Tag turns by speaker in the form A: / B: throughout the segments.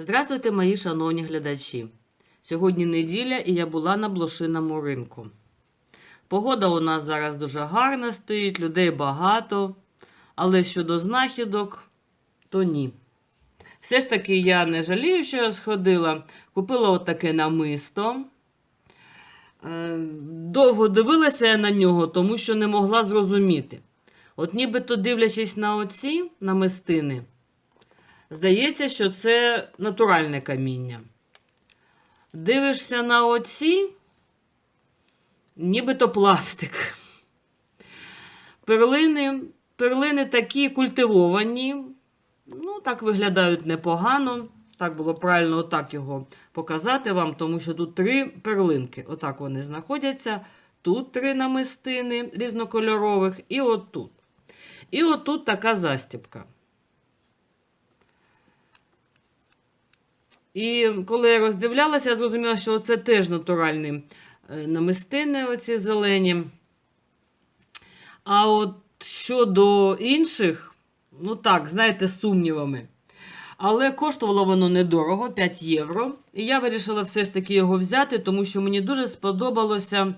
A: Здравствуйте, мої шановні глядачі. Сьогодні неділя і я була на блошиному ринку. Погода у нас зараз дуже гарна стоїть, людей багато, але щодо знахідок, то ні. Все ж таки я не жалію, що я сходила. Купила отаке намисто. Е, Довго дивилася я на нього, тому що не могла зрозуміти. От нібито дивлячись на оці намистини, здається, що це натуральне каміння. Дивишся на оці, нібито пластик. Перлини, перлини такі культивовані, ну, так виглядають непогано. Так було правильно отак його показати вам, тому що тут три перлинки. Отак вони знаходяться. Тут три намистини різнокольорових, і отут. І отут така застібка. І коли я роздивлялася, я зрозуміла, що це теж натуральні е, намистини, оці зелені. А от щодо інших, ну так, знаєте, з сумнівами. Але коштувало воно недорого, 5 євро. І я вирішила все ж таки його взяти, тому що мені дуже сподобалося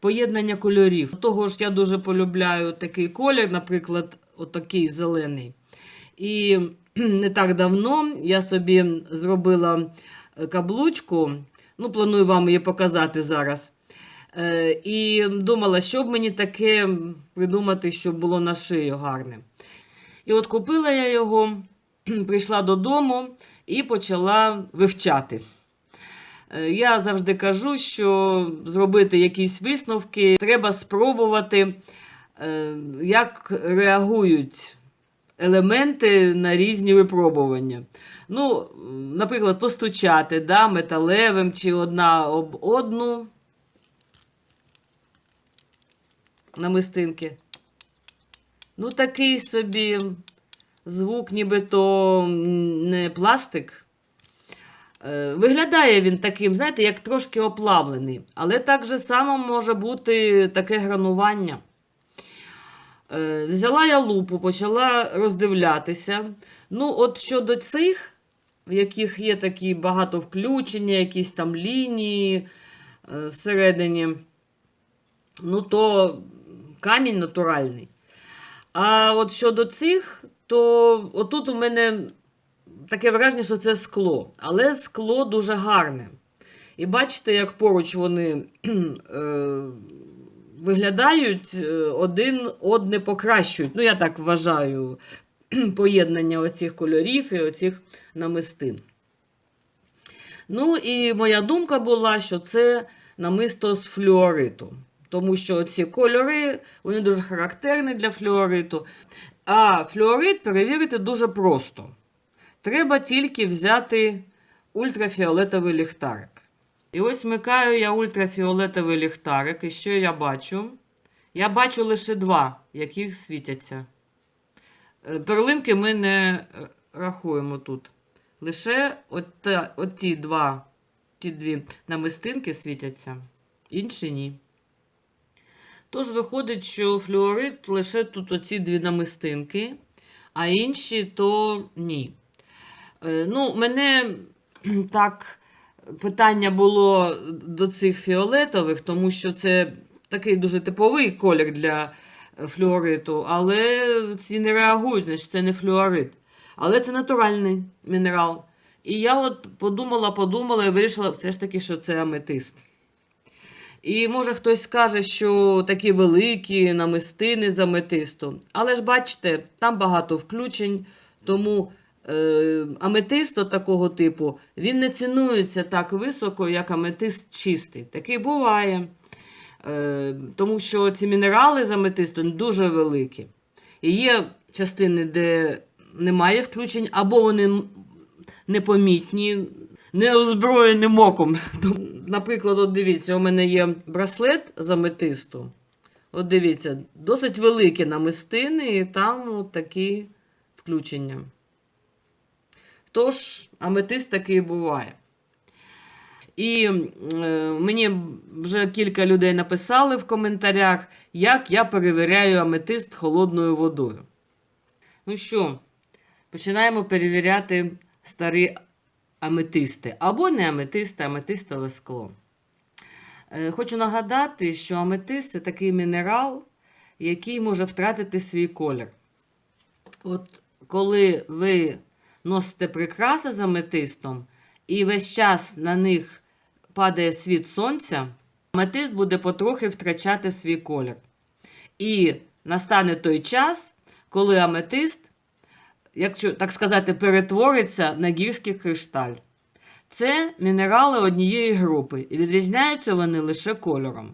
A: поєднання кольорів. Того ж, я дуже полюбляю такий колір, наприклад, отакий зелений. І не так давно я собі зробила е, каблучку. Ну, планую вам її показати зараз. Е, І думала, що б мені таке придумати, щоб було на шию гарне. І от купила я його, прийшла додому і почала вивчати. Е, Я завжди кажу, що зробити якісь висновки треба спробувати, як реагують елементи на різні випробування. Ну, наприклад, постучати да, металевим чи одна об одну намистинки. Ну, такий собі звук, нібито не пластик. Е, Виглядає він таким, знаєте, як трошки оплавлений, але так же само може бути таке гранування. Е, Взяла я лупу, почала роздивлятися. Ну, от щодо цих, в яких є такі багато включення, якісь там лінії е, всередині, ну, то камінь натуральний. А от щодо цих, то отут у мене таке враження, що це скло. Але скло дуже гарне. І бачите, як поруч вони е, виглядають, е, один одне покращують. Ну, я так вважаю, поєднання оцих кольорів і оцих намистин. Ну, і моя думка була, що це намисто з флюориту. Тому що ці кольори вони дуже характерні для флюориту. А флюорит перевірити дуже просто. Треба тільки взяти ультрафіолетовий ліхтарик. І ось вмикаю я ультрафіолетовий ліхтарик. І що я бачу? Я бачу лише два, яких світяться. Е, Перлинки ми не е, рахуємо тут. Лише от, от ті два, ті дві намистинки світяться, інші ні. Тож виходить, що флюорит лише тут оці дві намистинки, а інші то ні. Е, Ну, мене так питання було до цих фіолетових, тому що це такий дуже типовий колір для е, флюориту, але ці не реагують, значить це не флюорит. Але це натуральний мінерал. І я от подумала, подумала і вирішила все ж таки, що це аметист. І може хтось скаже, що такі великі намистини з аметисту. Але ж бачите, там багато включень, тому е, аметист такого типу він не цінується так високо, як аметист чистий. Такий буває. Е, тому що ці мінерали з аметисту дуже великі. І є частини, де немає включень, або вони непомітні, неозброєним оком. Наприклад, от дивіться, у мене є браслет з аметисту. От дивіться, досить великі намистини, і там от такі включення. Тож, аметист такий буває. І е, мені вже кілька людей написали в коментарях, як я перевіряю аметист холодною водою. Ну що, починаємо перевіряти старий аметисти, або не аметисти, аметистове скло. Е, Хочу нагадати, що аметист це такий мінерал, який може втратити свій колір. От коли ви носите прикраси з аметистом, і весь час на них падає світ сонця, аметист буде потрохи втрачати свій колір. І настане той час, коли аметист, якщо так сказати, перетвориться на гірський кришталь. Це мінерали однієї групи, і відрізняються вони лише кольором.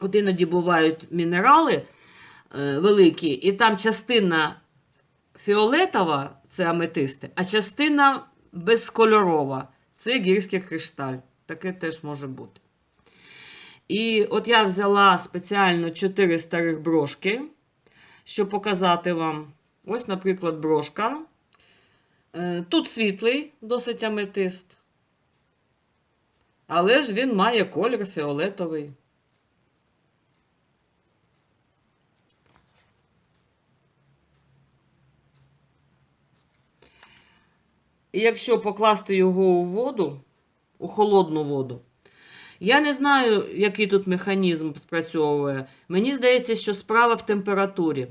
A: От іноді бувають мінерали е, великі, і там частина фіолетова це аметисти, а частина безкольорова це гірський кришталь. Таке теж може бути. І от я взяла спеціально 4 старих брошки, щоб показати вам. Ось, наприклад, брошка. Е, Тут світлий, досить аметист. Але ж він має колір фіолетовий. І якщо покласти його у воду, у холодну воду, я не знаю, який тут механізм спрацьовує. Мені здається, що справа в температурі.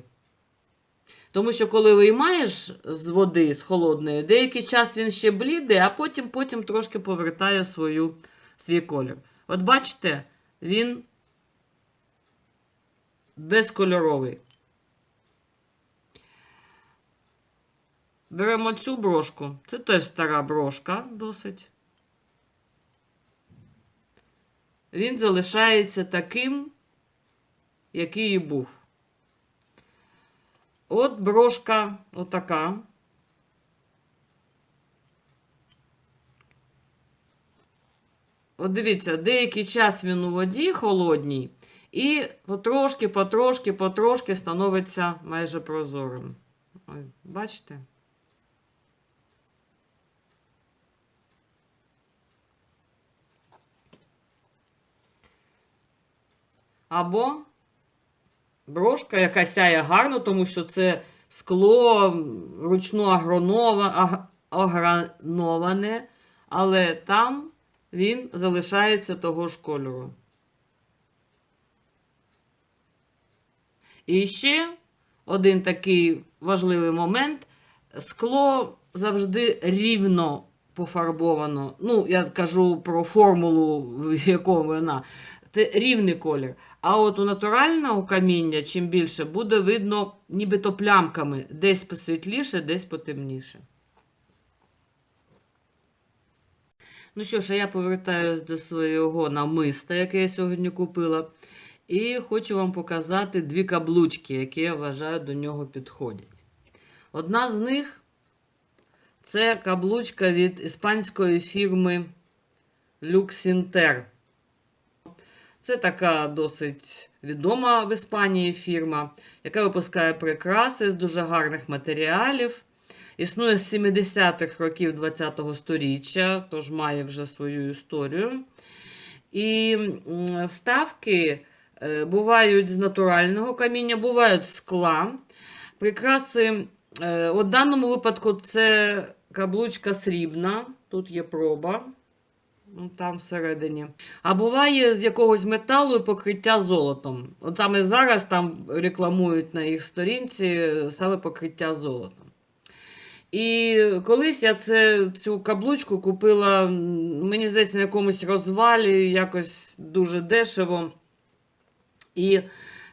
A: Тому що коли виймаєш з води, з холодної, деякий час він ще блідий, а потім, потім трошки повертає свою, свій колір. От бачите, він безкольоровий. Беремо цю брошку. Це теж стара брошка досить. Він залишається таким, який і був. От брошка отака. От дивіться, деякий час він у воді холодній, і потрошки, потрошки, потрошки становиться майже прозорим. Ой, бачите? Або брошка, яка сяє гарно, тому що це скло ручно аграноване, але там він залишається того ж кольору. І ще один такий важливий момент: скло завжди рівно пофарбовано. Ну, я кажу про формулу, в якому вона. Це рівний колір. А от у натурального каміння, чим більше, буде видно нібито плямками, десь посвітліше, десь потемніше. Ну що ж, я повертаюся до свого намиста, яке я сьогодні купила. І хочу вам показати дві каблучки, які я вважаю до нього підходять. Одна з них це каблучка від іспанської фірми Luxinter. Це така досить відома в Іспанії фірма, яка випускає прикраси з дуже гарних матеріалів. Існує з 70-х років ХХ століття, тож має вже свою історію. І вставки е, бувають з натурального каміння, бувають з скла. Прикраси, е, у даному випадку, це каблучка срібна, тут є проба. Ну, Там всередині. А буває з якогось металу і покриття золотом. От саме зараз там рекламують на їх сторінці саме покриття золотом. І колись я це, цю каблучку купила, мені здається, на якомусь розвалі, якось дуже дешево. І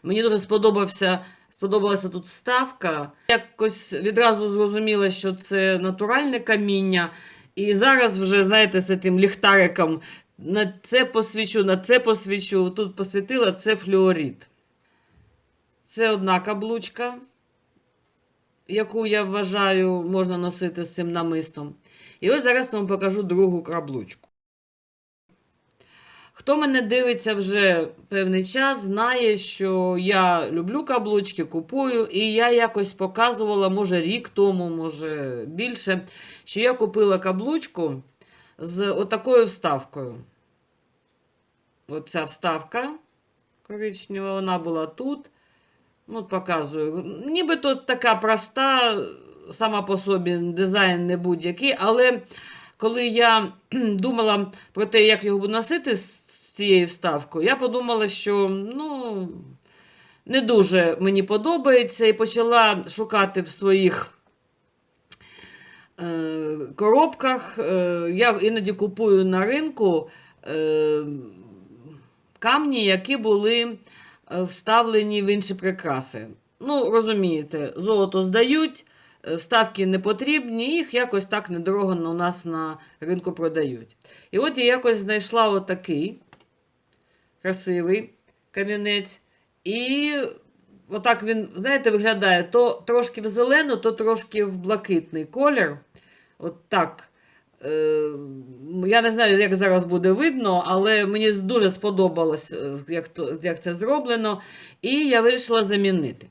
A: мені дуже сподобався, сподобалася тут вставка. Якось відразу зрозуміла, що це натуральне каміння. І зараз вже, знаєте, з цим ліхтариком на це посвічу, на це посвічу. Тут посвітила це флюорід. Це одна каблучка, яку я вважаю, можна носити з цим намистом. І ось зараз я вам покажу другу каблучку. Хто мене дивиться вже певний час, знає, що я люблю каблучки, купую, і я якось показувала, може, рік тому, може більше, що я купила каблучку з отакою вставкою. Оця вставка коричнева, вона була тут. Ну, показую. Нібито така проста, сама по собі дизайн не будь-який, але коли я думала про те, як його буду носити цією вставкою, я подумала, що ну, не дуже мені подобається, і почала шукати в своїх е, коробках. Е, я іноді купую на ринку е, камні, які були вставлені в інші прикраси. Ну, розумієте, золото здають, вставки не потрібні, їх якось так недорого у нас на ринку продають. І от я якось знайшла отакий красивий камінець. І отак він, знаєте, виглядає то трошки в зелену, то трошки в блакитний колір. От так. Е, Я не знаю, як зараз буде видно, але мені дуже сподобалось, е, як, як це зроблено. І я вирішила замінити.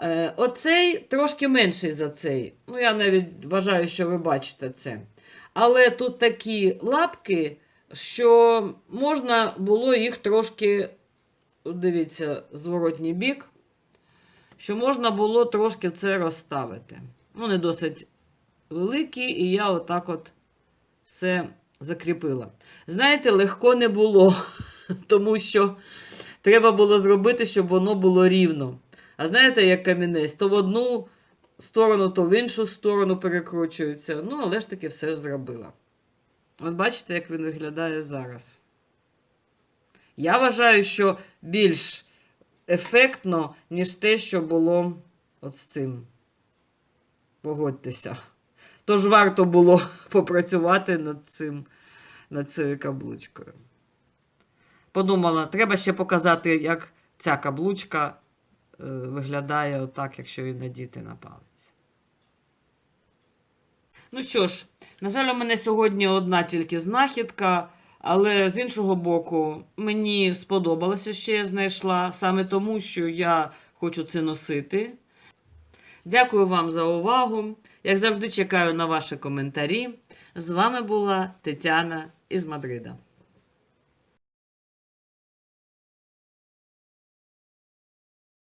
A: Е, Оцей трошки менший за цей. Ну, я навіть вважаю, що ви бачите це. Але тут такі лапки, що можна було їх трошки, дивіться, зворотній бік, що можна було трошки це розставити. Вони досить великі, і я отак от все закріпила. Знаєте, легко не було, тому що треба було зробити, щоб воно було рівно. А знаєте, як камінець, то в одну сторону, то в іншу сторону перекручується. Ну, але ж таки все ж зробила. От бачите, як він виглядає зараз. Я вважаю, що більш ефектно, ніж те, що було от з цим. Погодьтеся. Тож варто було попрацювати над цим, над цією каблучкою. Подумала, треба ще показати, як ця каблучка е, виглядає отак, якщо її надіти на палець. Ну що ж, на жаль, у мене сьогодні одна тільки знахідка, але з іншого боку, мені сподобалося, що я знайшла, саме тому, що я хочу це носити. Дякую вам за увагу. Як завжди, чекаю на ваші коментарі. З вами була Тетяна із Мадрида.